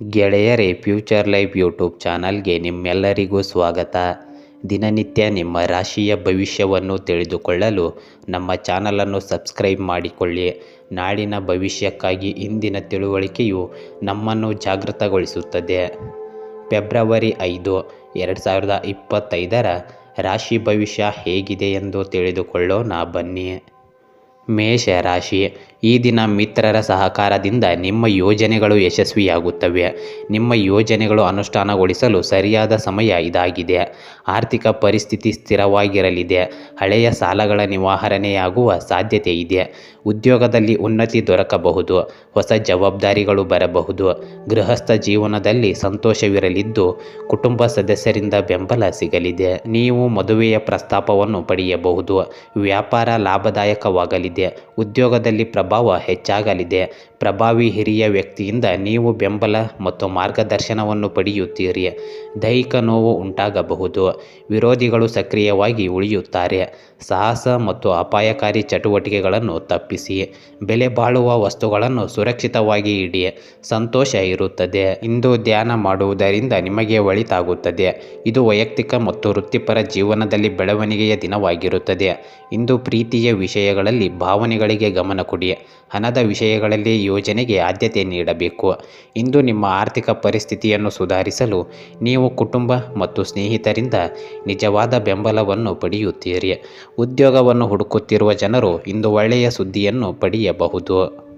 ಗೆಳೆಯರೇ, future life YouTube ಚಾನಲ್ಗೆ ನಿಮ್ಮೆಲ್ಲರಿಗೂ ಸ್ವಾಗತ. ದಿನನಿತ್ಯ ನಿಮ್ಮ ರಾಶಿಯ ಭವಿಷ್ಯವನ್ನು ತಿಳಿದುಕೊಳ್ಳಲು ನಮ್ಮ ಚಾನಲನ್ನು ಸಬ್ಸ್ಕ್ರೈಬ್ ಮಾಡಿಕೊಳ್ಳಿ. ನಾಡಿನ ಭವಿಷ್ಯಕ್ಕಾಗಿ ಇಂದಿನ ತಿಳುವಳಿಕೆಯು ನಮ್ಮನ್ನು ಜಾಗೃತಗೊಳಿಸುತ್ತದೆ. ಫೆಬ್ರವರಿ ಐದು, ಎರಡು ಸಾವಿರದ ಇಪ್ಪತ್ತೈದರ ರಾಶಿ ಭವಿಷ್ಯ ಹೇಗಿದೆ ಎಂದು ತಿಳಿದುಕೊಳ್ಳೋಣ ಬನ್ನಿ. ಮೇಷ ರಾಶಿ ಈ ದಿನ ಮಿತ್ರರ ಸಹಕಾರದಿಂದ ನಿಮ್ಮ ಯೋಜನೆಗಳು ಯಶಸ್ವಿಯಾಗುತ್ತವೆ. ನಿಮ್ಮ ಯೋಜನೆಗಳು ಅನುಷ್ಠಾನಗೊಳಿಸಲು ಸರಿಯಾದ ಸಮಯ ಇದಾಗಿದೆ. ಆರ್ಥಿಕ ಪರಿಸ್ಥಿತಿ ಸ್ಥಿರವಾಗಿರಲಿದೆ. ಹಳೆಯ ಸಾಲಗಳ ನಿವಾರಣೆಯಾಗುವ ಸಾಧ್ಯತೆ ಇದೆ. ಉದ್ಯೋಗದಲ್ಲಿ ಉನ್ನತಿ ದೊರಕಬಹುದು. ಹೊಸ ಜವಾಬ್ದಾರಿಗಳು ಬರಬಹುದು. ಗೃಹಸ್ಥ ಜೀವನದಲ್ಲಿ ಸಂತೋಷವಿರಲಿದ್ದು, ಕುಟುಂಬ ಸದಸ್ಯರಿಂದ ಬೆಂಬಲ ಸಿಗಲಿದೆ. ನೀವು ಮದುವೆಯ ಪ್ರಸ್ತಾಪವನ್ನು ಪಡೆಯಬಹುದು. ವ್ಯಾಪಾರ ಲಾಭದಾಯಕವಾಗಲಿದೆ. ಉದ್ಯೋಗದಲ್ಲಿ ಪ್ರಭಾವ ಹೆಚ್ಚಾಗಲಿದೆ. ಪ್ರಭಾವಿ ಹಿರಿಯ ವ್ಯಕ್ತಿಯಿಂದ ನೀವು ಬೆಂಬಲ ಮತ್ತು ಮಾರ್ಗದರ್ಶನವನ್ನು ಪಡೆಯುತ್ತೀರಿ. ದೈಹಿಕ ನೋವು ಉಂಟಾಗಬಹುದು. ವಿರೋಧಿಗಳು ಸಕ್ರಿಯವಾಗಿ ಉಳಿಯುತ್ತಾರೆ. ಸಾಹಸ ಮತ್ತು ಅಪಾಯಕಾರಿ ಚಟುವಟಿಕೆಗಳನ್ನು ತಪ್ಪಿಸಿ. ಬೆಲೆ ಬಾಳುವ ವಸ್ತುಗಳನ್ನು ಸುರಕ್ಷಿತವಾಗಿ ಇಡಿ. ಸಂತೋಷ ಇರುತ್ತದೆ. ಇಂದು ಧ್ಯಾನ ಮಾಡುವುದರಿಂದ ನಿಮಗೆ ಒಳಿತಾಗುತ್ತದೆ. ಇದು ವೈಯಕ್ತಿಕ ಮತ್ತು ವೃತ್ತಿಪರ ಜೀವನದಲ್ಲಿ ಬೆಳವಣಿಗೆಯ ದಿನವಾಗಿರುತ್ತದೆ. ಇಂದು ಪ್ರೀತಿಯ ವಿಷಯಗಳಲ್ಲಿ ಭಾವನೆಗಳಿಗೆ ಗಮನ ಕೊಡಿ. ಹಣದ ವಿಷಯಗಳಲ್ಲಿ ಯೋಜನೆಗೆ ಆದ್ಯತೆ ನೀಡಬೇಕು. ಇಂದು ನಿಮ್ಮ ಆರ್ಥಿಕ ಪರಿಸ್ಥಿತಿಯನ್ನು ಸುಧಾರಿಸಲು ನೀವು ಕುಟುಂಬ ಮತ್ತು ಸ್ನೇಹಿತರಿಂದ ನಿಜವಾದ ಬೆಂಬಲವನ್ನು ಪಡೆಯುತ್ತೀರಿ. ಉದ್ಯೋಗವನ್ನು ಹುಡುಕುತ್ತಿರುವ ಜನರು ಇಂದು ಒಳ್ಳೆಯ ಸುದ್ದಿಯನ್ನು ಪಡೆಯಬಹುದು.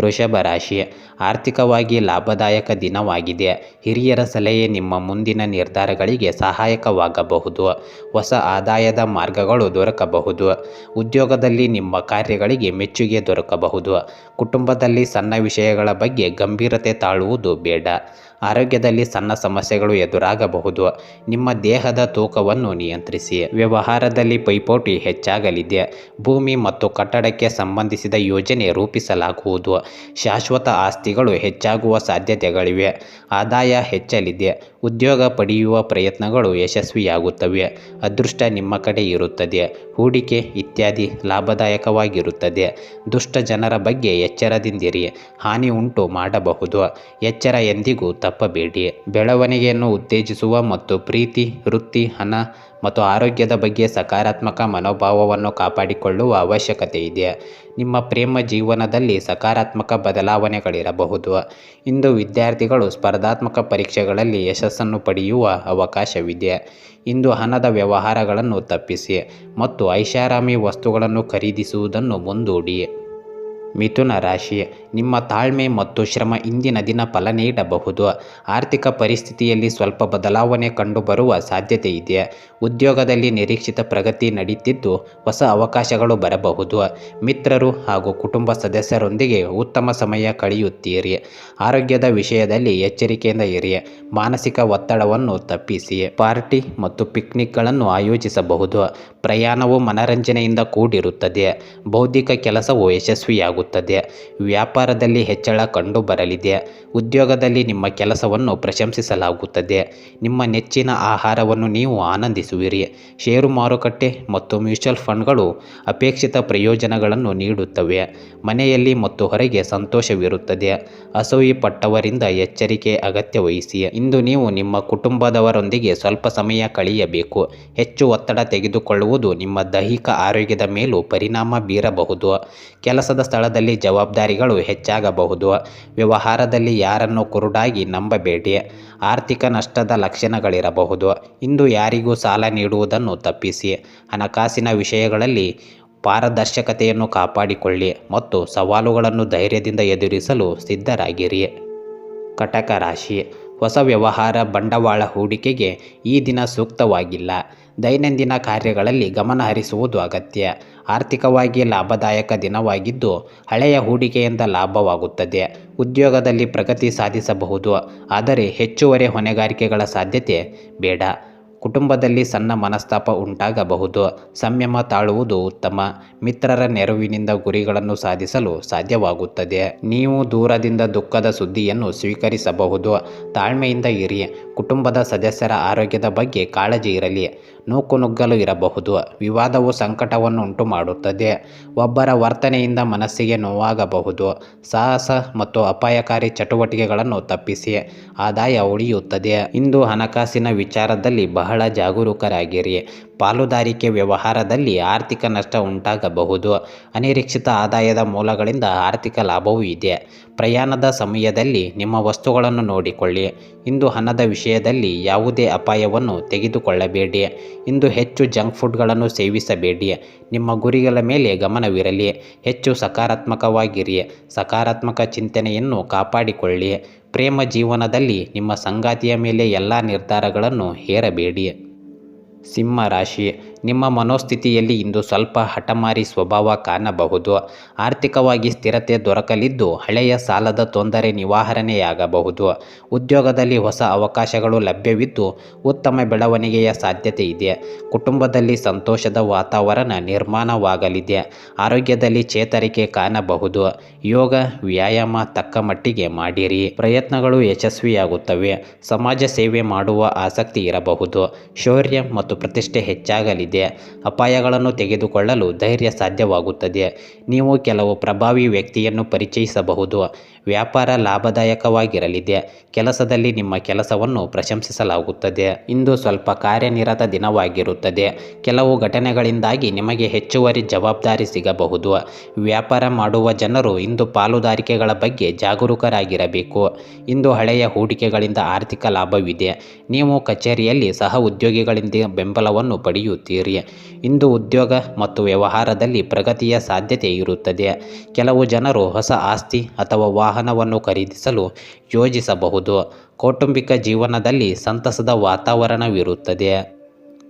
ವೃಷಭ ರಾಶಿ ಆರ್ಥಿಕವಾಗಿ ಲಾಭದಾಯಕ ದಿನವಾಗಿದೆ. ಹಿರಿಯರ ಸಲಹೆ ನಿಮ್ಮ ಮುಂದಿನ ನಿರ್ಧಾರಗಳಿಗೆ ಸಹಾಯಕವಾಗಬಹುದು. ಹೊಸ ಆದಾಯದ ಮಾರ್ಗಗಳು ದೊರಕಬಹುದು. ಉದ್ಯೋಗದಲ್ಲಿ ನಿಮ್ಮ ಕಾರ್ಯಗಳಿಗೆ ಮೆಚ್ಚುಗೆ ದೊರಕಬಹುದು. ಕುಟುಂಬದಲ್ಲಿ ಸಣ್ಣ ವಿಷಯಗಳ ಬಗ್ಗೆ ಗಂಭೀರತೆ ತಾಳುವುದು ಬೇಡ. ಆರೋಗ್ಯದಲ್ಲಿ ಸಣ್ಣ ಸಮಸ್ಯೆಗಳು ಎದುರಾಗಬಹುದು. ನಿಮ್ಮ ದೇಹದ ತೂಕವನ್ನು ನಿಯಂತ್ರಿಸಿ. ವ್ಯವಹಾರದಲ್ಲಿ ಪೈಪೋಟಿ ಹೆಚ್ಚಾಗಲಿದೆ. ಭೂಮಿ ಮತ್ತು ಕಟ್ಟಡಕ್ಕೆ ಸಂಬಂಧಿಸಿದ ಯೋಜನೆ ರೂಪಿಸಲಾಗುವುದು. ಶಾಶ್ವತ ಆಸ್ತಿಗಳು ಹೆಚ್ಚಾಗುವ ಸಾಧ್ಯತೆಗಳಿವೆ. ಆದಾಯ ಹೆಚ್ಚಲಿದೆ. ಉದ್ಯೋಗ ಪಡೆಯುವ ಪ್ರಯತ್ನಗಳು ಯಶಸ್ವಿಯಾಗುತ್ತವೆ. ಅದೃಷ್ಟ ನಿಮ್ಮ ಕಡೆ ಇರುತ್ತದೆ. ಹೂಡಿಕೆ ಇತ್ಯಾದಿ ಲಾಭದಾಯಕವಾಗಿರುತ್ತದೆ. ದುಷ್ಟ ಜನರ ಬಗ್ಗೆ ಎಚ್ಚರದಿಂದಿರಿ. ಹಾನಿ ಉಂಟು ಮಾಡಬಹುದು. ಎಚ್ಚರ ಎಂದಿಗೂ ತಪ್ಪಬೇಡಿ. ಬೆಳವಣಿಗೆಯನ್ನು ಉತ್ತೇಜಿಸುವ ಮತ್ತು ಪ್ರೀತಿ, ವೃತ್ತಿ, ಹಣ ಮತ್ತು ಆರೋಗ್ಯದ ಬಗ್ಗೆ ಸಕಾರಾತ್ಮಕ ಮನೋಭಾವವನ್ನು ಕಾಪಾಡಿಕೊಳ್ಳುವ ಅವಶ್ಯಕತೆ ಇದೆ. ನಿಮ್ಮ ಪ್ರೇಮ ಜೀವನದಲ್ಲಿ ಸಕಾರಾತ್ಮಕ ಬದಲಾವಣೆಗಳಿರಬಹುದು. ಇಂದು ವಿದ್ಯಾರ್ಥಿಗಳು ಸ್ಪರ್ಧಾತ್ಮಕ ಪರೀಕ್ಷೆಗಳಲ್ಲಿ ಯಶಸ್ಸನ್ನು ಪಡೆಯುವ ಅವಕಾಶವಿದೆ. ಇಂದು ಹಣದ ವ್ಯವಹಾರಗಳನ್ನು ತಪ್ಪಿಸಿ ಮತ್ತು ಐಷಾರಾಮಿ ವಸ್ತುಗಳನ್ನು ಖರೀದಿಸುವುದನ್ನು ಮುಂದೂಡಿ. ಮಿಥುನ ರಾಶಿ. ನಿಮ್ಮ ತಾಳ್ಮೆ ಮತ್ತು ಶ್ರಮ ಇಂದಿನ ದಿನ ಫಲ ನೀಡಬಹುದು. ಆರ್ಥಿಕ ಪರಿಸ್ಥಿತಿಯಲ್ಲಿ ಸ್ವಲ್ಪ ಬದಲಾವಣೆ ಕಂಡುಬರುವ ಸಾಧ್ಯತೆ ಇದೆ. ಉದ್ಯೋಗದಲ್ಲಿ ನಿರೀಕ್ಷಿತ ಪ್ರಗತಿ ನಡೀತಿದ್ದು ಹೊಸ ಅವಕಾಶಗಳು ಬರಬಹುದು. ಮಿತ್ರರು ಹಾಗೂ ಕುಟುಂಬ ಸದಸ್ಯರೊಂದಿಗೆ ಉತ್ತಮ ಸಮಯ ಕಳೆಯುತ್ತೀರಿ. ಆರೋಗ್ಯದ ವಿಷಯದಲ್ಲಿ ಎಚ್ಚರಿಕೆಯಿಂದ ಇರಿ. ಮಾನಸಿಕ ಒತ್ತಡವನ್ನು ತಪ್ಪಿಸಿ. ಪಾರ್ಟಿ ಮತ್ತು ಪಿಕ್ನಿಕ್ಗಳನ್ನು ಆಯೋಜಿಸಬಹುದು. ಪ್ರಯಾಣವು ಮನರಂಜನೆಯಿಂದ ಕೂಡಿರುತ್ತದೆ. ಬೌದ್ಧಿಕ ಕೆಲಸವು ಯಶಸ್ವಿಯಾಗುತ್ತದೆ. ವ್ಯಾಪಾರದಲ್ಲಿ ಹೆಚ್ಚಳ ಕಂಡು ಬರಲಿದೆ ಉದ್ಯೋಗದಲ್ಲಿ ನಿಮ್ಮ ಕೆಲಸವನ್ನು ಪ್ರಶಂಸಿಸಲಾಗುತ್ತದೆ. ನಿಮ್ಮ ನೆಚ್ಚಿನ ಆಹಾರವನ್ನು ನೀವು ಆನಂದಿಸುವಿರಿ. ಷೇರು ಮಾರುಕಟ್ಟೆ ಮತ್ತು ಮ್ಯೂಚುವಲ್ ಫಂಡ್ಗಳು ಅಪೇಕ್ಷಿತ ಪ್ರಯೋಜನಗಳನ್ನು ನೀಡುತ್ತವೆ. ಮನೆಯಲ್ಲಿ ಮತ್ತು ಹೊರಗೆ ಸಂತೋಷವಿರುತ್ತದೆ. ಅಸೂಯಿ ಪಟ್ಟವರಿಂದ ಎಚ್ಚರಿಕೆ ಅಗತ್ಯ ವಹಿಸಿ. ಇಂದು ನೀವು ನಿಮ್ಮ ಕುಟುಂಬದವರೊಂದಿಗೆ ಸ್ವಲ್ಪ ಸಮಯ ಕಳೆಯಬೇಕು. ಹೆಚ್ಚು ಒತ್ತಡ ತೆಗೆದುಕೊಳ್ಳುವುದು ನಿಮ್ಮ ದೈಹಿಕ ಆರೋಗ್ಯದ ಮೇಲೂ ಪರಿಣಾಮ ಬೀರಬಹುದು. ಕೆಲಸದ ಸ್ಥಳದಲ್ಲಿ ಜವಾಬ್ದಾರಿಗಳು ಹೆಚ್ಚಾಗಬಹುದು. ವ್ಯವಹಾರದಲ್ಲಿ ಯಾರನ್ನು ಕುರುಡಾಗಿ ನಂಬಬೇಡಿ. ಆರ್ಥಿಕ ನಷ್ಟದ ಲಕ್ಷಣಗಳಿರಬಹುದು. ಇಂದು ಯಾರಿಗೂ ಸಾಲ ನೀಡುವುದನ್ನು ತಪ್ಪಿಸಿ. ಹಣಕಾಸಿನ ವಿಷಯಗಳಲ್ಲಿ ಪಾರದರ್ಶಕತೆಯನ್ನು ಕಾಪಾಡಿಕೊಳ್ಳಿ ಮತ್ತು ಸವಾಲುಗಳನ್ನು ಧೈರ್ಯದಿಂದ ಎದುರಿಸಲು ಸಿದ್ಧರಾಗಿರಿ. ಕಟಕ ರಾಶಿ. ಹೊಸ ವ್ಯವಹಾರ ಬಂಡವಾಳ ಹೂಡಿಕೆಗೆ ಈ ದಿನ ಸೂಕ್ತವಾಗಿಲ್ಲ. ದೈನಂದಿನ ಕಾರ್ಯಗಳಲ್ಲಿ ಗಮನ ಹರಿಸುವುದು ಅಗತ್ಯ. ಆರ್ಥಿಕವಾಗಿ ಲಾಭದಾಯಕ ದಿನವಾಗಿದ್ದು, ಹಳೆಯ ಹೂಡಿಕೆಯಿಂದ ಲಾಭವಾಗುತ್ತದೆ. ಉದ್ಯೋಗದಲ್ಲಿ ಪ್ರಗತಿ ಸಾಧಿಸಬಹುದು. ಆದರೆ ಹೆಚ್ಚುವರಿ ಹೊಣೆಗಾರಿಕೆಗಳ ಸಾಧ್ಯತೆ ಬೇಡ. ಕುಟುಂಬದಲ್ಲಿ ಸಣ್ಣ ಮನಸ್ತಾಪ ಉಂಟಾಗಬಹುದು. ಸಂಯಮ ತಾಳುವುದು ಉತ್ತಮ. ಮಿತ್ರರ ನೆರವಿನಿಂದ ಗುರಿಗಳನ್ನು ಸಾಧಿಸಲು ಸಾಧ್ಯವಾಗುತ್ತದೆ. ನೀವು ದೂರದಿಂದ ದುಃಖದ ಸುದ್ದಿಯನ್ನು ಸ್ವೀಕರಿಸಬಹುದು. ತಾಳ್ಮೆಯಿಂದ ಇರಿ. ಕುಟುಂಬದ ಸದಸ್ಯರ ಆರೋಗ್ಯದ ಬಗ್ಗೆ ಕಾಳಜಿ ಇರಲಿ. ನೂಕುನುಗ್ಗಲು ಇರಬಹುದು ವಿವಾದವು ಸಂಕಟವನ್ನು ಉಂಟು ಮಾಡುತ್ತದೆ ಒಬ್ಬರ ವರ್ತನೆಯಿಂದ ಮನಸ್ಸಿಗೆ ನೋವಾಗಬಹುದು. ಸಾಹಸ ಮತ್ತು ಅಪಾಯಕಾರಿ ಚಟುವಟಿಕೆಗಳನ್ನು ತಪ್ಪಿಸಿ ಆದಾಯ ಉಳಿಯುತ್ತದೆ. ಇಂದು ಹಣಕಾಸಿನ ವಿಚಾರದಲ್ಲಿ ಬಹಳ ಜಾಗರೂಕರಾಗಿರಿ. ಪಾಲುದಾರಿಕೆ ವ್ಯವಹಾರದಲ್ಲಿ ಆರ್ಥಿಕ ನಷ್ಟ ಉಂಟಾಗಬಹುದು. ಅನಿರೀಕ್ಷಿತ ಆದಾಯದ ಮೂಲಗಳಿಂದ ಆರ್ಥಿಕ ಲಾಭವೂ ಇದೆ. ಪ್ರಯಾಣದ ಸಮಯದಲ್ಲಿ ನಿಮ್ಮ ವಸ್ತುಗಳನ್ನು ನೋಡಿಕೊಳ್ಳಿ. ಇಂದು ಹಣದ ವಿಷಯದಲ್ಲಿ ಯಾವುದೇ ಅಪಾಯವನ್ನು ತೆಗೆದುಕೊಳ್ಳಬೇಡಿ. ಇಂದು ಹೆಚ್ಚು ಜಂಕ್ ಫುಡ್ಗಳನ್ನು ಸೇವಿಸಬೇಡಿ. ನಿಮ್ಮ ಗುರಿಗಳ ಮೇಲೆ ಗಮನವಿರಲಿ. ಹೆಚ್ಚು ಸಕಾರಾತ್ಮಕವಾಗಿರಿ. ಸಕಾರಾತ್ಮಕ ಚಿಂತನೆಯನ್ನು ಕಾಪಾಡಿಕೊಳ್ಳಿ. ಪ್ರೇಮ ಜೀವನದಲ್ಲಿ ನಿಮ್ಮ ಸಂಗಾತಿಯ ಮೇಲೆ ಎಲ್ಲ ನಿರ್ಧಾರಗಳನ್ನು ಹೇರಬೇಡಿ. ಸಿಂಹ ರಾಶಿ ನಿಮ್ಮ ಮನೋಸ್ಥಿತಿಯಲ್ಲಿ ಇಂದು ಸ್ವಲ್ಪ ಹಠಮಾರಿ ಸ್ವಭಾವ ಕಾಣಬಹುದು. ಆರ್ಥಿಕವಾಗಿ ಸ್ಥಿರತೆ ದೊರಕಲಿದ್ದು ಹಳೆಯ ಸಾಲದ ತೊಂದರೆ ನಿವಾರಣೆಯಾಗಬಹುದು. ಉದ್ಯೋಗದಲ್ಲಿ ಹೊಸ ಅವಕಾಶಗಳು ಲಭ್ಯವಿದ್ದು ಉತ್ತಮ ಬೆಳವಣಿಗೆಯ ಸಾಧ್ಯತೆ ಇದೆ. ಕುಟುಂಬದಲ್ಲಿ ಸಂತೋಷದ ವಾತಾವರಣ ನಿರ್ಮಾಣವಾಗಲಿದೆ. ಆರೋಗ್ಯದಲ್ಲಿ ಚೇತರಿಕೆ ಕಾಣಬಹುದು. ಯೋಗ, ವ್ಯಾಯಾಮ ತಕ್ಕ ಮಟ್ಟಿಗೆ ಮಾಡಿರಿ. ಪ್ರಯತ್ನಗಳು ಯಶಸ್ವಿಯಾಗುತ್ತವೆ. ಸಮಾಜ ಸೇವೆ ಮಾಡುವ ಆಸಕ್ತಿ ಇರಬಹುದು. ಶೌರ್ಯ ಮತ್ತು ಪ್ರತಿಷ್ಠೆ ಹೆಚ್ಚಾಗಲಿದೆ. ಅಪಾಯಗಳನ್ನು ತೆಗೆದುಕೊಳ್ಳಲು ಧೈರ್ಯ ಸಾಧ್ಯವಾಗುತ್ತದೆ. ನೀವು ಕೆಲವು ಪ್ರಭಾವಿ ವ್ಯಕ್ತಿಯನ್ನು ಪರಿಚಯಿಸಬಹುದು. ವ್ಯಾಪಾರ ಲಾಭದಾಯಕವಾಗಿರಲಿದೆ. ಕೆಲಸದಲ್ಲಿ ನಿಮ್ಮ ಕೆಲಸವನ್ನು ಪ್ರಶಂಸಿಸಲಾಗುತ್ತದೆ. ಇಂದು ಸ್ವಲ್ಪ ಕಾರ್ಯನಿರತ ದಿನವಾಗಿರುತ್ತದೆ. ಕೆಲವು ಘಟನೆಗಳಿಂದಾಗಿ ನಿಮಗೆ ಹೆಚ್ಚುವರಿ ಜವಾಬ್ದಾರಿ ಸಿಗಬಹುದು. ವ್ಯಾಪಾರ ಮಾಡುವ ಜನರು ಇಂದು ಪಾಲುದಾರಿಕೆಗಳ ಬಗ್ಗೆ ಜಾಗರೂಕರಾಗಿರಬೇಕು. ಇಂದು ಹಳೆಯ ಹೂಡಿಕೆಗಳಿಂದ ಆರ್ಥಿಕ ಲಾಭವಿದೆ. ನೀವು ಕಚೇರಿಯಲ್ಲಿ ಸಹ ಉದ್ಯೋಗಿಗಳಿಂದ ಬೆಂಬಲವನ್ನು ಪಡೆಯುತ್ತೀರಿ. ಇಂದು ಉದ್ಯೋಗ ಮತ್ತು ವ್ಯವಹಾರದಲ್ಲಿ ಪ್ರಗತಿಯ ಸಾಧ್ಯತೆ ಇರುತ್ತದೆ. ಕೆಲವು ಜನರು ಹೊಸ ಆಸ್ತಿ ಅಥವಾ ವಾಹನವನ್ನು ಖರೀದಿಸಲು ಯೋಜಿಸಬಹುದು. ಕೌಟುಂಬಿಕ ಜೀವನದಲ್ಲಿ ಸಂತಸದ ವಾತಾವರಣವಿರುತ್ತದೆ.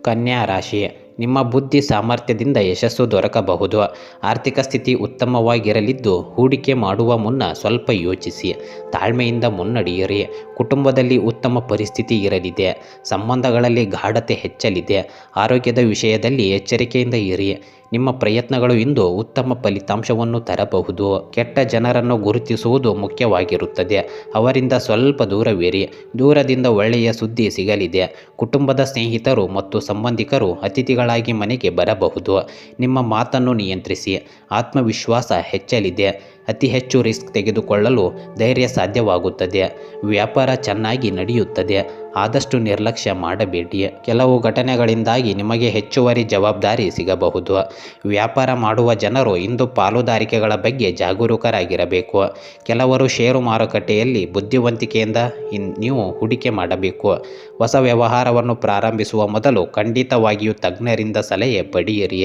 ಕನ್ಯಾ ರಾಶಿ, ನಿಮ್ಮ ಬುದ್ಧಿ ಸಾಮರ್ಥ್ಯದಿಂದ ಯಶಸ್ಸು ದೊರಕಬಹುದು. ಆರ್ಥಿಕ ಸ್ಥಿತಿ ಉತ್ತಮವಾಗಿರಲಿದ್ದು ಹೂಡಿಕೆ ಮಾಡುವ ಮುನ್ನ ಸ್ವಲ್ಪ ಯೋಚಿಸಿ. ತಾಳ್ಮೆಯಿಂದ ಮುನ್ನಡೆಯಿರಿ. ಕುಟುಂಬದಲ್ಲಿ ಉತ್ತಮ ಪರಿಸ್ಥಿತಿ ಇರಲಿದೆ. ಸಂಬಂಧಗಳಲ್ಲಿ ಗಾಢತೆ ಹೆಚ್ಚಲಿದೆ. ಆರೋಗ್ಯದ ವಿಷಯದಲ್ಲಿ ಎಚ್ಚರಿಕೆಯಿಂದ ಇರಿ. ನಿಮ್ಮ ಪ್ರಯತ್ನಗಳು ಇಂದು ಉತ್ತಮ ಫಲಿತಾಂಶವನ್ನು ತರಬಹುದು. ಕೆಟ್ಟ ಜನರನ್ನು ಗುರುತಿಸುವುದು ಮುಖ್ಯವಾಗಿರುತ್ತದೆ. ಅವರಿಂದ ಸ್ವಲ್ಪ ದೂರವಿರಿ. ದೂರದಿಂದ ಒಳ್ಳೆಯ ಸುದ್ದಿ ಸಿಗಲಿದೆ. ಕುಟುಂಬದ ಸ್ನೇಹಿತರು ಮತ್ತು ಸಂಬಂಧಿಕರು ಅತಿಥಿಗಳಾಗಿ ಮನೆಗೆ ಬರಬಹುದು. ನಿಮ್ಮ ಮಾತನ್ನು ನಿಯಂತ್ರಿಸಿ. ಆತ್ಮವಿಶ್ವಾಸ ಹೆಚ್ಚಲಿದೆ. ಅತಿ ಹೆಚ್ಚು ರಿಸ್ಕ್ ತೆಗೆದುಕೊಳ್ಳಲು ಧೈರ್ಯ ಸಾಧ್ಯವಾಗುತ್ತದೆ. ವ್ಯಾಪಾರ ಚೆನ್ನಾಗಿ ನಡೆಯುತ್ತದೆ. ಆದಷ್ಟು ನಿರ್ಲಕ್ಷ್ಯ ಮಾಡಬೇಡಿ ಕೆಲವು ಘಟನೆಗಳಿಂದಾಗಿ ನಿಮಗೆ ಹೆಚ್ಚುವರಿ ಜವಾಬ್ದಾರಿ ಸಿಗಬಹುದು. ವ್ಯಾಪಾರ ಮಾಡುವ ಜನರು ಇಂದು ಪಾಲುದಾರಿಕೆಗಳ ಬಗ್ಗೆ ಜಾಗರೂಕರಾಗಿರಬೇಕು. ಕೆಲವರು ಷೇರು ಮಾರುಕಟ್ಟೆಯಲ್ಲಿ ಬುದ್ಧಿವಂತಿಕೆಯಿಂದ ನೀವು ಹೂಡಿಕೆ ಮಾಡಬೇಕು. ಹೊಸ ವ್ಯವಹಾರವನ್ನು ಪ್ರಾರಂಭಿಸುವ ಮೊದಲು ಖಂಡಿತವಾಗಿಯೂ ತಜ್ಞರಿಂದ ಸಲಹೆ ಪಡೆಯಿರಿ.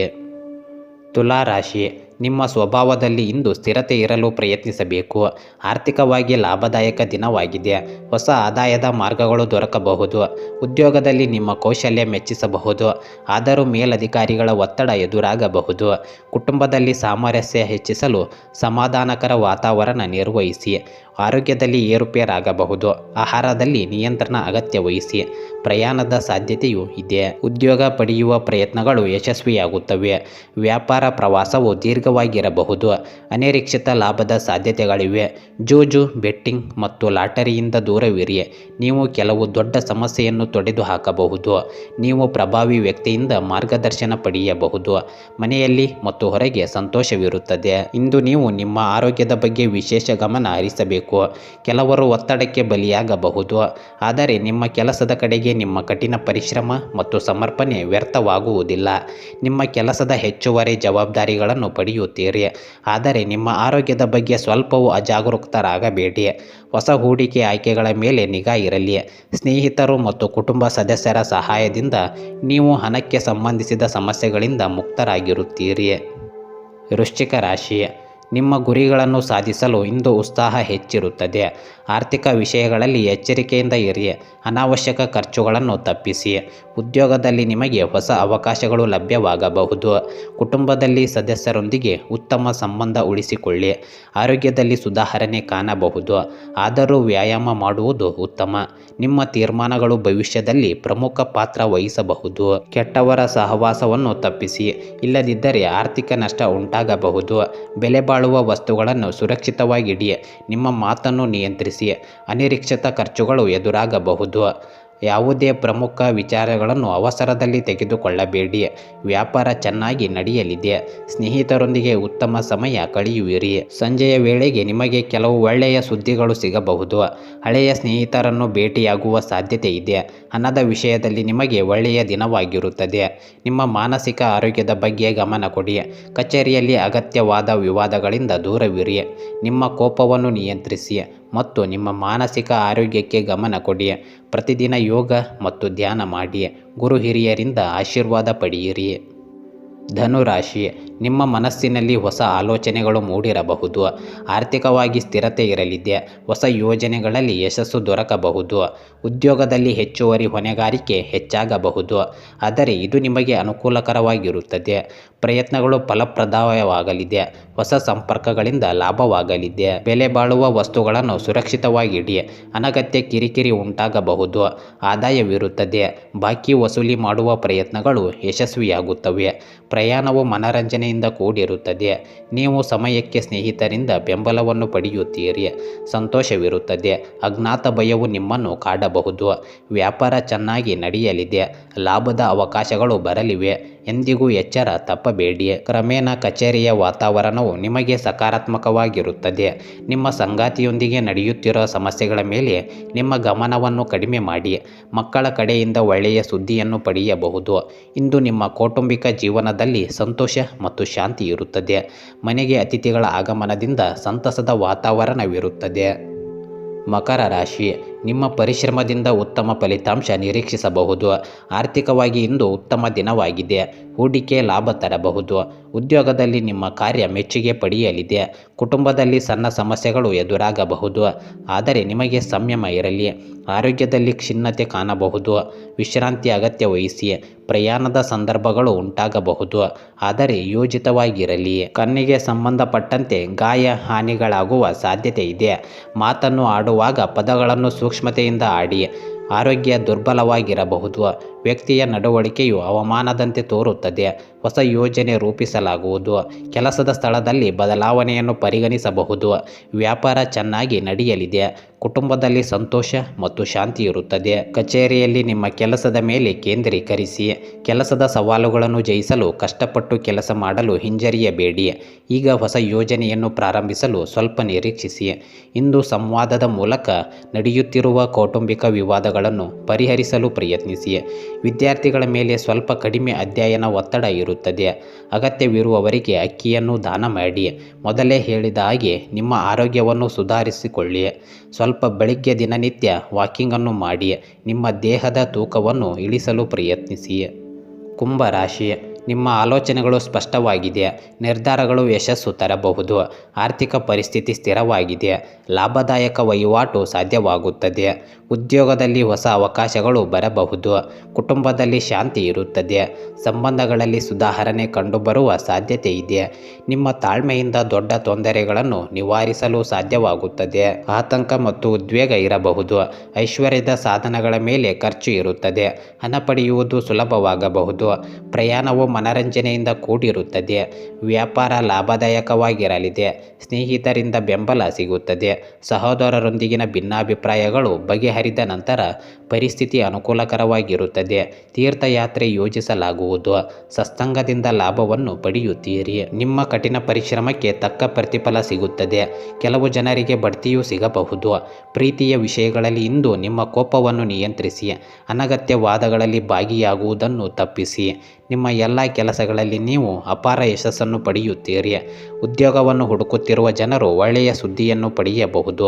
ತುಲಾ ರಾಶಿ ನಿಮ್ಮ ಸ್ವಭಾವದಲ್ಲಿ ಇಂದು ಸ್ಥಿರತೆ ಇರಲು ಪ್ರಯತ್ನಿಸಬೇಕು. ಆರ್ಥಿಕವಾಗಿ ಲಾಭದಾಯಕ ದಿನವಾಗಿದೆ. ಹೊಸ ಆದಾಯದ ಮಾರ್ಗಗಳು ದೊರಕಬಹುದು. ಉದ್ಯೋಗದಲ್ಲಿ ನಿಮ್ಮ ಕೌಶಲ್ಯ ಮೆಚ್ಚಿಸಬಹುದು. ಆದರೂ ಮೇಲಧಿಕಾರಿಗಳ ಒತ್ತಡ ಎದುರಾಗಬಹುದು. ಕುಟುಂಬದಲ್ಲಿ ಸಾಮರಸ್ಯ ಹೆಚ್ಚಿಸಲು ಸಮಾಧಾನಕರ ವಾತಾವರಣ ನಿರ್ವಹಿಸಿ. ಆರೋಗ್ಯದಲ್ಲಿ ಏರುಪೇರಾಗಬಹುದು. ಆಹಾರದಲ್ಲಿ ನಿಯಂತ್ರಣ ಅಗತ್ಯ ವಹಿಸಿ, ಪ್ರಯಾಣದ ಸಾಧ್ಯತೆಯೂ ಇದೆ. ಉದ್ಯೋಗ ಪಡೆಯುವ ಪ್ರಯತ್ನಗಳು ಯಶಸ್ವಿಯಾಗುತ್ತವೆ. ವ್ಯಾಪಾರ ಪ್ರವಾಸವು ದೀರ್ಘವಾಗಿರಬಹುದು. ಅನಿರೀಕ್ಷಿತ ಲಾಭದ ಸಾಧ್ಯತೆಗಳಿವೆ. ಜೂಜು, ಬೆಟ್ಟಿಂಗ್ ಮತ್ತು ಲಾಟರಿಯಿಂದ ದೂರವಿರಿ. ನೀವು ಕೆಲವು ದೊಡ್ಡ ಸಮಸ್ಯೆಯನ್ನು ತೊಡೆದು ಹಾಕಬಹುದು ನೀವು ಪ್ರಭಾವಿ ವ್ಯಕ್ತಿಯಿಂದ ಮಾರ್ಗದರ್ಶನ ಪಡೆಯಬಹುದು. ಮನೆಯಲ್ಲಿ ಮತ್ತು ಹೊರಗೆ ಸಂತೋಷವಿರುತ್ತದೆ. ಇಂದು ನೀವು ನಿಮ್ಮ ಆರೋಗ್ಯದ ಬಗ್ಗೆ ವಿಶೇಷ ಗಮನ ಹರಿಸಬೇಕು. ಕೆಲವರು ಒತ್ತಡಕ್ಕೆ ಬಲಿಯಾಗಬಹುದು. ಆದರೆ ನಿಮ್ಮ ಕೆಲಸದ ಕಡೆಗೆ ನಿಮ್ಮ ಕಠಿಣ ಪರಿಶ್ರಮ ಮತ್ತು ಸಮರ್ಪಣೆ ವ್ಯರ್ಥವಾಗುವುದಿಲ್ಲ. ನಿಮ್ಮ ಕೆಲಸದ ಹೆಚ್ಚುವರಿ ಜವಾಬ್ದಾರಿಗಳನ್ನು ಪಡೆಯುತ್ತೀರಿ. ಆದರೆ ನಿಮ್ಮ ಆರೋಗ್ಯದ ಬಗ್ಗೆ ಸ್ವಲ್ಪವೂ ಅಜಾಗರೂಕರಾಗಬೇಡಿ. ಹೊಸ ಹೂಡಿಕೆ ಆಯ್ಕೆಗಳ ಮೇಲೆ ನಿಗಾ ಇರಲಿ. ಸ್ನೇಹಿತರು ಮತ್ತು ಕುಟುಂಬ ಸದಸ್ಯರ ಸಹಾಯದಿಂದ ನೀವು ಹಣಕ್ಕೆ ಸಂಬಂಧಿಸಿದ ಸಮಸ್ಯೆಗಳಿಂದ ಮುಕ್ತರಾಗಿರುತ್ತೀರಿ. ವೃಶ್ಚಿಕ ರಾಶಿ. ನಿಮ್ಮ ಗುರಿಗಳನ್ನು ಸಾಧಿಸಲು ಇಂದು ಉತ್ಸಾಹ ಹೆಚ್ಚಿರುತ್ತದೆ. ಆರ್ಥಿಕ ವಿಷಯಗಳಲ್ಲಿ ಎಚ್ಚರಿಕೆಯಿಂದ ಇರಿ. ಅನಾವಶ್ಯಕ ಖರ್ಚುಗಳನ್ನು ತಪ್ಪಿಸಿ. ಉದ್ಯೋಗದಲ್ಲಿ ನಿಮಗೆ ಹೊಸ ಅವಕಾಶಗಳು ಲಭ್ಯವಾಗಬಹುದು. ಕುಟುಂಬದಲ್ಲಿ ಸದಸ್ಯರೊಂದಿಗೆ ಉತ್ತಮ ಸಂಬಂಧ ಉಳಿಸಿಕೊಳ್ಳಿ. ಆರೋಗ್ಯದಲ್ಲಿ ಸುಧಾರಣೆ ಕಾಣಬಹುದು. ಆದರೂ ವ್ಯಾಯಾಮ ಮಾಡುವುದು ಉತ್ತಮ. ನಿಮ್ಮ ತೀರ್ಮಾನಗಳು ಭವಿಷ್ಯದಲ್ಲಿ ಪ್ರಮುಖ ಪಾತ್ರ ವಹಿಸಬಹುದು. ಕೆಟ್ಟವರ ಸಹವಾಸವನ್ನು ತಪ್ಪಿಸಿ. ಇಲ್ಲದಿದ್ದರೆ ಆರ್ಥಿಕ ನಷ್ಟ ಉಂಟಾಗಬಹುದು. ಬೆಲೆ ಬಾಳುವ ವಸ್ತುಗಳನ್ನು ಸುರಕ್ಷಿತವಾಗಿಡಿ ನಿಮ್ಮ ಮಾತನ್ನು ನಿಯಂತ್ರಿಸಿ ಅನಿರೀಕ್ಷಿತ ಖರ್ಚುಗಳು ಎದುರಾಗಬಹುದು. ಯಾವುದೇ ಪ್ರಮುಖ ವಿಚಾರಗಳನ್ನು ಅವಸರದಲ್ಲಿ ತೆಗೆದುಕೊಳ್ಳಬೇಡಿ ವ್ಯಾಪಾರ ಚೆನ್ನಾಗಿ ನಡೆಯಲಿದೆ ಸ್ನೇಹಿತರೊಂದಿಗೆ ಉತ್ತಮ ಸಮಯ ಕಳೆಯುವಿರಿ ಸಂಜೆಯ ವೇಳೆಗೆ ನಿಮಗೆ ಕೆಲವು ಒಳ್ಳೆಯ ಸುದ್ದಿಗಳು ಸಿಗಬಹುದು. ಹಳೆಯ ಸ್ನೇಹಿತರನ್ನು ಭೇಟಿಯಾಗುವ ಸಾಧ್ಯತೆ ಇದೆ ಹಣದ ವಿಷಯದಲ್ಲಿ ನಿಮಗೆ ಒಳ್ಳೆಯ ದಿನವಾಗಿರುತ್ತದೆ. ನಿಮ್ಮ ಮಾನಸಿಕ ಆರೋಗ್ಯದ ಬಗ್ಗೆ ಗಮನ ಕೊಡಿ. ಕಚೇರಿಯಲ್ಲಿ ಅಗತ್ಯವಾದ ವಿವಾದಗಳಿಂದ ದೂರವಿರಿ. ನಿಮ್ಮ ಕೋಪವನ್ನು ನಿಯಂತ್ರಿಸಿ ಮತ್ತು ನಿಮ್ಮ ಮಾನಸಿಕ ಆರೋಗ್ಯಕ್ಕೆ ಗಮನ ಕೊಡಿ. ಪ್ರತಿದಿನ ಯೋಗ ಮತ್ತು ಧ್ಯಾನ ಮಾಡಿ. ಗುರು ಹಿರಿಯರಿಂದ ಆಶೀರ್ವಾದ ಪಡೆಯಿರಿ. ಧನುರಾಶಿ ನಿಮ್ಮ ಮನಸ್ಸಿನಲ್ಲಿ ಹೊಸ ಆಲೋಚನೆಗಳು ಮೂಡಿರಬಹುದು. ಆರ್ಥಿಕವಾಗಿ ಸ್ಥಿರತೆ ಇರಲಿದೆ. ಹೊಸ ಯೋಜನೆಗಳಲ್ಲಿ ಯಶಸ್ಸು ದೊರಕಬಹುದು. ಉದ್ಯೋಗದಲ್ಲಿ ಹೆಚ್ಚುವರಿ ಹೊಣೆಗಾರಿಕೆ ಹೆಚ್ಚಾಗಬಹುದು. ಆದರೆ ಇದು ನಿಮಗೆ ಅನುಕೂಲಕರವಾಗಿರುತ್ತದೆ. ಪ್ರಯತ್ನಗಳು ಫಲಪ್ರದಾಯವಾಗಲಿದೆ ಹೊಸ ಸಂಪರ್ಕಗಳಿಂದ ಲಾಭವಾಗಲಿದೆ. ಬೆಲೆ ಬಾಳುವ ವಸ್ತುಗಳನ್ನು ಸುರಕ್ಷಿತವಾಗಿಡಿ ಅನಗತ್ಯ ಕಿರಿಕಿರಿ ಉಂಟಾಗಬಹುದು. ಆದಾಯವಿರುತ್ತದೆ. ಬಾಕಿ ವಸೂಲಿ ಮಾಡುವ ಪ್ರಯತ್ನಗಳು ಯಶಸ್ವಿಯಾಗುತ್ತವೆ. ಪ್ರಯಾಣವು ಮನರಂಜನೆಯಿಂದ ಕೂಡಿರುತ್ತದೆ. ನೀವು ಸಮಯಕ್ಕೆ ಸ್ನೇಹಿತರಿಂದ ಬೆಂಬಲವನ್ನು ಪಡೆಯುತ್ತೀರಿ. ಸಂತೋಷವಿರುತ್ತದೆ. ಅಜ್ಞಾತ ಭಯವು ನಿಮ್ಮನ್ನು ಕಾಡಬಹುದು. ವ್ಯಾಪಾರ ಚೆನ್ನಾಗಿ ನಡೆಯಲಿದೆ. ಲಾಭದ ಅವಕಾಶಗಳು ಬರಲಿವೆ. ಎಂದಿಗೂ ಎಚ್ಚರ ತಪ್ಪಬೇಡಿ. ಕ್ರಮೇಣ ಕಚೇರಿಯ ವಾತಾವರಣವು ನಿಮಗೆ ಸಕಾರಾತ್ಮಕವಾಗಿರುತ್ತದೆ. ನಿಮ್ಮ ಸಂಗಾತಿಯೊಂದಿಗೆ ನಡೆಯುತ್ತಿರುವ ಸಮಸ್ಯೆಗಳ ಮೇಲೆ ನಿಮ್ಮ ಗಮನವನ್ನು ಕಡಿಮೆ ಮಾಡಿ. ಮಕ್ಕಳ ಕಡೆಯಿಂದ ಒಳ್ಳೆಯ ಸುದ್ದಿಯನ್ನು ಪಡೆಯಬಹುದು. ಇಂದು ನಿಮ್ಮ ಕೌಟುಂಬಿಕ ಜೀವನದಲ್ಲಿ ಸಂತೋಷ ಮತ್ತು ಶಾಂತಿ ಇರುತ್ತದೆ. ಮನೆಗೆ ಅತಿಥಿಗಳ ಆಗಮನದಿಂದ ಸಂತಸದ ವಾತಾವರಣವಿರುತ್ತದೆ. ಮಕರ ರಾಶಿ. ನಿಮ್ಮ ಪರಿಶ್ರಮದಿಂದ ಉತ್ತಮ ಫಲಿತಾಂಶ ನಿರೀಕ್ಷಿಸಬಹುದು. ಆರ್ಥಿಕವಾಗಿ ಇಂದು ಉತ್ತಮ ದಿನವಾಗಿದೆ. ಹೂಡಿಕೆ ಲಾಭ ತರಬಹುದು. ಉದ್ಯೋಗದಲ್ಲಿ ನಿಮ್ಮ ಕಾರ್ಯ ಮೆಚ್ಚುಗೆ ಪಡೆಯಲಿದೆ. ಕುಟುಂಬದಲ್ಲಿ ಸಣ್ಣ ಸಮಸ್ಯೆಗಳು ಎದುರಾಗಬಹುದು. ಆದರೆ ನಿಮಗೆ ಸಂಯಮ ಇರಲಿ. ಆರೋಗ್ಯದಲ್ಲಿ ಕ್ಷಿನ್ನತೆ ಕಾಣಬಹುದು. ವಿಶ್ರಾಂತಿ ಅಗತ್ಯ ವಹಿಸಿ. ಪ್ರಯಾಣದ ಸಂದರ್ಭಗಳು ಉಂಟಾಗಬಹುದು. ಆದರೆ ಯೋಜಿತವಾಗಿರಲಿ. ಕಣ್ಣಿಗೆ ಸಂಬಂಧಪಟ್ಟಂತೆ ಗಾಯ ಹಾನಿಗಳಾಗುವ ಸಾಧ್ಯತೆ ಇದೆ. ಮಾತನ್ನು ಆಡುವಾಗ ಪದಗಳನ್ನು ಸೂಕ್ಷ್ಮತೆಯಿಂದ ಆಡಿ ಆರೋಗ್ಯ ದುರ್ಬಲವಾಗಿರಬಹುದು. ವ್ಯಕ್ತಿಯ ನಡವಳಿಕೆಯು ಅವಮಾನದಂತೆ ತೋರುತ್ತದೆ. ಹೊಸ ಯೋಜನೆ ರೂಪಿಸಲಾಗುವುದು. ಕೆಲಸದ ಸ್ಥಳದಲ್ಲಿ ಬದಲಾವಣೆಯನ್ನು ಪರಿಗಣಿಸಬಹುದು. ವ್ಯಾಪಾರ ಚೆನ್ನಾಗಿ ನಡೆಯಲಿದೆ. ಕುಟುಂಬದಲ್ಲಿ ಸಂತೋಷ ಮತ್ತು ಶಾಂತಿ ಇರುತ್ತದೆ. ಕಚೇರಿಯಲ್ಲಿ ನಿಮ್ಮ ಕೆಲಸದ ಮೇಲೆ ಕೇಂದ್ರೀಕರಿಸಿ. ಕೆಲಸದ ಸವಾಲುಗಳನ್ನು ಜಯಿಸಲು ಕಷ್ಟಪಟ್ಟು ಕೆಲಸ ಮಾಡಲು ಹಿಂಜರಿಯಬೇಡಿ. ಈಗ ಹೊಸ ಯೋಜನೆಯನ್ನು ಪ್ರಾರಂಭಿಸಲು ಸ್ವಲ್ಪ ನಿರೀಕ್ಷಿಸಿ. ಇಂದು ಸಂವಾದದ ಮೂಲಕ ನಡೆಯುತ್ತಿರುವ ಕೌಟುಂಬಿಕ ವಿವಾದಗಳನ್ನು ಪರಿಹರಿಸಲು ಪ್ರಯತ್ನಿಸಿ. ವಿದ್ಯಾರ್ಥಿಗಳ ಮೇಲೆ ಸ್ವಲ್ಪ ಕಡಿಮೆ ಅಧ್ಯಯನ ಒತ್ತಡ ಇರುತ್ತದೆ. ಅಗತ್ಯವಿರುವವರಿಗೆ ಅಕ್ಕಿಯನ್ನು ದಾನ ಮಾಡಿ. ಮೊದಲೇ ಹೇಳಿದ ಹಾಗೆ ನಿಮ್ಮ ಆರೋಗ್ಯವನ್ನು ಸುಧಾರಿಸಿಕೊಳ್ಳಿ. ಸ್ವಲ್ಪ ಬೆಳಿಗ್ಗೆ ದಿನನಿತ್ಯ ವಾಕಿಂಗನ್ನು ಮಾಡಿ. ನಿಮ್ಮ ದೇಹದ ತೂಕವನ್ನು ಇಳಿಸಲು ಪ್ರಯತ್ನಿಸಿ. ಕುಂಭರಾಶಿ ನಿಮ್ಮ ಆಲೋಚನೆಗಳು ಸ್ಪಷ್ಟವಾಗಿದೆ ನಿರ್ಧಾರಗಳು ಯಶಸ್ಸು ತರಬಹುದು, ಆರ್ಥಿಕ ಪರಿಸ್ಥಿತಿ ಸ್ಥಿರವಾಗಿದೆ ಲಾಭದಾಯಕ ವಹಿವಾಟು ಸಾಧ್ಯವಾಗುತ್ತದೆ, ಉದ್ಯೋಗದಲ್ಲಿ ಹೊಸ ಅವಕಾಶಗಳು ಬರಬಹುದು, ಕುಟುಂಬದಲ್ಲಿ ಶಾಂತಿ ಇರುತ್ತದೆ, ಸಂಬಂಧಗಳಲ್ಲಿ ಸುಧಾರಣೆ ಕಂಡುಬರುವ ಸಾಧ್ಯತೆ ಇದೆ ನಿಮ್ಮ ತಾಳ್ಮೆಯಿಂದ ದೊಡ್ಡ ತೊಂದರೆಗಳನ್ನು ನಿವಾರಿಸಲು ಸಾಧ್ಯವಾಗುತ್ತದೆ, ಆತಂಕ ಮತ್ತು ಉದ್ವೇಗ ಇರಬಹುದು, ಐಶ್ವರ್ಯದ ಸಾಧನಗಳ ಮೇಲೆ ಖರ್ಚು ಇರುತ್ತದೆ, ಹಣ ಪಡೆಯುವುದು ಸುಲಭವಾಗಬಹುದು, ಪ್ರಯಾಣವು ಮನರಂಜನೆಯಿಂದ ಕೂಡಿರುತ್ತದೆ. ವ್ಯಾಪಾರ ಲಾಭದಾಯಕವಾಗಿರಲಿದೆ. ಸ್ನೇಹಿತರಿಂದ ಬೆಂಬಲ ಸಿಗುತ್ತದೆ. ಸಹೋದರರೊಂದಿಗಿನ ಭಿನ್ನಾಭಿಪ್ರಾಯಗಳು ಬಗೆಹರಿದ ನಂತರ ಪರಿಸ್ಥಿತಿ ಅನುಕೂಲಕರವಾಗಿರುತ್ತದೆ. ತೀರ್ಥಯಾತ್ರೆ ಯೋಜಿಸಲಾಗುವುದು. ಸತ್ಸಂಗದಿಂದ ಲಾಭವನ್ನು ಪಡೆಯುತ್ತೀರಿ. ನಿಮ್ಮ ಕಠಿಣ ಪರಿಶ್ರಮಕ್ಕೆ ತಕ್ಕ ಪ್ರತಿಫಲ ಸಿಗುತ್ತದೆ. ಕೆಲವು ಜನರಿಗೆ ಬಡ್ತಿಯೂ ಸಿಗಬಹುದು. ಪ್ರೀತಿಯ ವಿಷಯಗಳಲ್ಲಿ ಇಂದು ನಿಮ್ಮ ಕೋಪವನ್ನು ನಿಯಂತ್ರಿಸಿ. ಅನಗತ್ಯ ವಾದಗಳಲ್ಲಿ ಭಾಗಿಯಾಗುವುದನ್ನು ತಪ್ಪಿಸಿ. ನಿಮ್ಮ ಎಲ್ಲ ಕೆಲಸಗಳಲ್ಲಿ ನೀವು ಅಪಾರ ಯಶಸ್ಸನ್ನು ಪಡೆಯುತ್ತೀರಿ. ಉದ್ಯೋಗವನ್ನು ಹುಡುಕುತ್ತಿರುವ ಜನರು ಒಳ್ಳೆಯ ಸುದ್ದಿಯನ್ನು ಪಡೆಯಬಹುದು.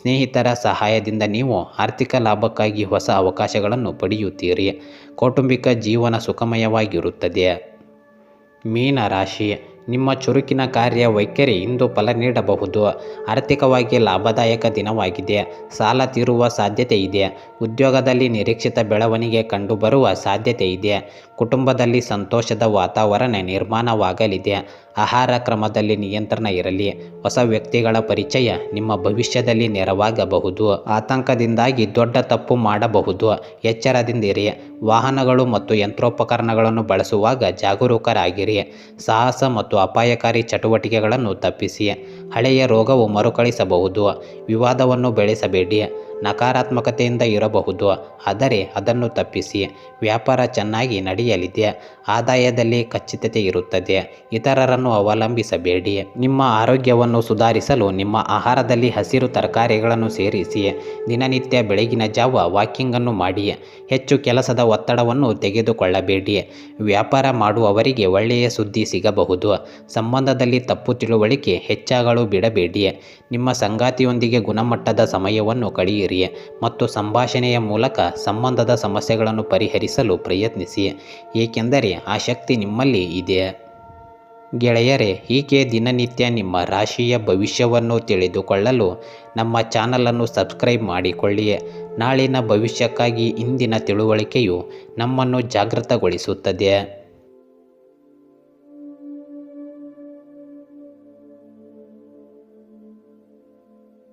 ಸ್ನೇಹಿತರ ಸಹಾಯದಿಂದ ನೀವು ಆರ್ಥಿಕ ಲಾಭಕ್ಕಾಗಿ ಹೊಸ ಅವಕಾಶಗಳನ್ನು ಪಡೆಯುತ್ತೀರಿ. ಕೌಟುಂಬಿಕ ಜೀವನ ಸುಖಮಯವಾಗಿರುತ್ತದೆ. ಮೀನ ರಾಶಿ. ನಿಮ್ಮ ಚುರುಕಿನ ಕಾರ್ಯ ವೈಖರಿ ಇಂದು ಫಲ ನೀಡಬಹುದು. ಆರ್ಥಿಕವಾಗಿ ಲಾಭದಾಯಕ ದಿನವಾಗಿದೆ. ಸಾಲ ತೀರುವ ಸಾಧ್ಯತೆ ಇದೆ. ಉದ್ಯೋಗದಲ್ಲಿ ನಿರೀಕ್ಷಿತ ಬೆಳವಣಿಗೆ ಕಂಡುಬರುವ ಸಾಧ್ಯತೆ ಇದೆ. ಕುಟುಂಬದಲ್ಲಿ ಸಂತೋಷದ ವಾತಾವರಣ ನಿರ್ಮಾಣವಾಗಲಿದೆ. ಆಹಾರ ಕ್ರಮದಲ್ಲಿ ನಿಯಂತ್ರಣ ಇರಲಿ. ಹೊಸ ವ್ಯಕ್ತಿಗಳ ಪರಿಚಯ ನಿಮ್ಮ ಭವಿಷ್ಯದಲ್ಲಿ ನೆರವಾಗಬಹುದು. ಆತಂಕದಿಂದಾಗಿ ದೊಡ್ಡ ತಪ್ಪು ಮಾಡಬಹುದು. ಎಚ್ಚರದಿಂದಿರಿ. ವಾಹನಗಳು ಮತ್ತು ಯಂತ್ರೋಪಕರಣಗಳನ್ನು ಬಳಸುವಾಗ ಜಾಗರೂಕರಾಗಿರಿ. ಸಾಹಸ ಮತ್ತು ಅಪಾಯಕಾರಿ ಚಟುವಟಿಕೆಗಳನ್ನು ತಪ್ಪಿಸಿ. ಹಳೆಯ ರೋಗವು ಮರುಕಳಿಸಬಹುದು. ವಿವಾದವನ್ನು ಬೆಳೆಸಬೇಡಿ. ನಕಾರಾತ್ಮಕತೆಯಿಂದ ಇರಬಹುದು. ಆದರೆ ಅದನ್ನು ತಪ್ಪಿಸಿ. ವ್ಯಾಪಾರ ಚೆನ್ನಾಗಿ ನಡೆಯಲಿದೆ. ಆದಾಯದಲ್ಲಿ ಖಚಿತತೆ ಇರುತ್ತದೆ. ಇತರರನ್ನು ಅವಲಂಬಿಸಬೇಡಿ. ನಿಮ್ಮ ಆರೋಗ್ಯವನ್ನು ಸುಧಾರಿಸಲು ನಿಮ್ಮ ಆಹಾರದಲ್ಲಿ ಹಸಿರು ತರಕಾರಿಗಳನ್ನು ಸೇರಿಸಿ. ದಿನನಿತ್ಯ ಬೆಳಗಿನ ಜಾವ ವಾಕಿಂಗನ್ನು ಮಾಡಿ. ಹೆಚ್ಚು ಕೆಲಸದ ಒತ್ತಡವನ್ನು ತೆಗೆದುಕೊಳ್ಳಬೇಡಿ. ವ್ಯಾಪಾರ ಮಾಡುವವರಿಗೆ ಒಳ್ಳೆಯ ಸುದ್ದಿ ಸಿಗಬಹುದು. ಸಂಬಂಧದಲ್ಲಿ ತಪ್ಪು ತಿಳುವಳಿಕೆ ಹೆಚ್ಚಾಗಲು ಬಿಡಬೇಡಿ. ನಿಮ್ಮ ಸಂಗಾತಿಯೊಂದಿಗೆ ಗುಣಮಟ್ಟದ ಸಮಯವನ್ನು ಕಳೆಯಿರಿ. ಮತ್ತು ಸಂಭಾಷಣೆಯ ಮೂಲಕ ಸಂಬಂಧದ ಸಮಸ್ಯೆಗಳನ್ನು ಪರಿಹರಿಸಲು ಪ್ರಯತ್ನಿಸಿ. ಏಕೆಂದರೆ ಆ ಶಕ್ತಿ ನಿಮ್ಮಲ್ಲಿ ಇದೆ. ಗೆಳೆಯರೇ, ಹೀಗೆ ದಿನನಿತ್ಯ ನಿಮ್ಮ ರಾಶಿಯ ಭವಿಷ್ಯವನ್ನು ತಿಳಿದುಕೊಳ್ಳಲು ನಮ್ಮ ಚಾನಲನ್ನು ಸಬ್ಸ್ಕ್ರೈಬ್ ಮಾಡಿಕೊಳ್ಳಿ. ನಾಳಿನ ಭವಿಷ್ಯಕ್ಕಾಗಿ ಇಂದಿನ ತಿಳುವಳಿಕೆಯು ನಮ್ಮನ್ನು ಜಾಗೃತಗೊಳಿಸುತ್ತದೆ.